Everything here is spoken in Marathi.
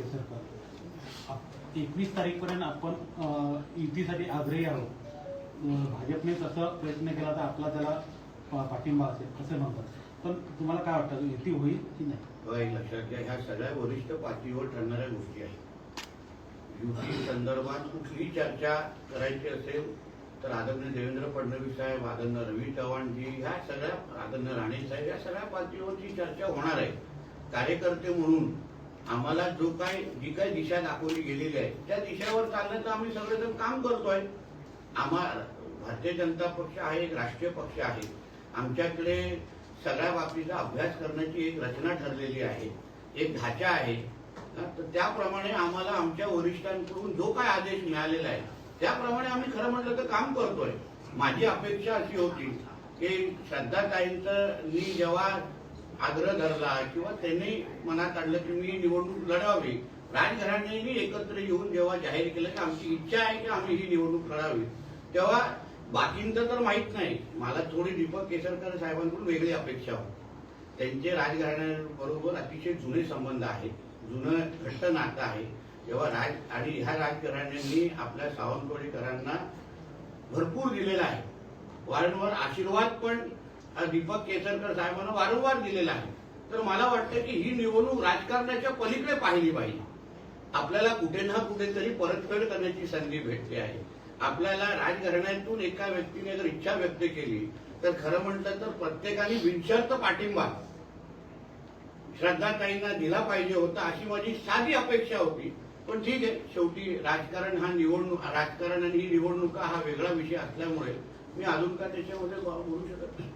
केसरकर एकवीस तारीखपर्यंत आपण युतीसाठी आग्रही आहोत. भाजपने तसं प्रयत्न केला तर आपला त्याला पाठिंबा असेल असं म्हणतात. पण तुम्हाला काय वाटतं युती होईल की नाही? हो, एक लक्षात घ्या ह्या सगळ्या वरिष्ठ पातळीवर ठरणाऱ्या गोष्टी आहेत. युती संदर्भात कुठली चर्चा करायची असेल तर आदरणीय देवेंद्र फडणवीस साहेब आदरणीय रवी चव्हाणजी ह्या सगळ्या आदरणीय राणे साहेब या सगळ्या पातळीवरची चर्चा होणार आहे. कार्यकर्ते म्हणून आम्हाला जो काय जी काय दिशा दाखवली गेलेली आहे त्या दिशेवर चालण्याचं आम्ही सगळेजण काम करतोय. आम्हा भारतीय जनता पक्ष हा एक राष्ट्रीय पक्ष आहे. आमच्याकडे सगळ्या बाबतीचा अभ्यास करण्याची एक रचना ठरलेली आहे एक ढाचा आहे. तर त्याप्रमाणे आम्हाला आमच्या वरिष्ठांकडून जो काय आदेश मिळालेला आहे त्याप्रमाणे आम्ही खरं म्हटलं तर काम करतोय. माझी अपेक्षा अशी होती की श्रद्धाताईंचं मी जेव्हा आग्रह धरला किंवा त्यांनी मनात आणलं की मी निवडणूक लढावी. राजघराण्यांनी एकत्र येऊन जेव्हा जाहीर केलं की आमची इच्छा आहे की आम्ही ही निवडणूक लढावी. तेव्हा बाकींचं तर माहीत नाही. मला थोडी दीपक केसरकर साहेबांकडून वेगळी अपेक्षा होती. त्यांचे राजघराण्याबरोबर अतिशय जुने संबंध आहेत. जुनं घट्ट नातं आहे. तेव्हा राज आणि ह्या राजघराण्यांनी आपल्या सावंतवाडीकरांना भरपूर दिलेला आहे. वारंवार आशीर्वाद पण दीपक केसरकर साहेबांना वारंवार दिलेला आहे. तर मला वाटतं की ही निवडणूक राजकारणाच्या पलीकडे पाहिली पाहिजे. आपल्याला कुठे ना कुठेतरी परतफेड करण्याची संधी भेटली आहे. आपल्याला राजघराण्यातून एका व्यक्तीने जर इच्छा व्यक्त केली तर खरं म्हटलं तर प्रत्येकाने विनशर्त पाठिंबा श्रद्धाताईंना दिला पाहिजे होता अशी माझी साधी अपेक्षा होती. पण ठीक आहे शेवटी राजकारण हा निवडणूक राजकारण आणि ही निवडणुका हा वेगळा विषय असल्यामुळे मी अजून का त्याच्यामध्ये बोलू शकत नाही.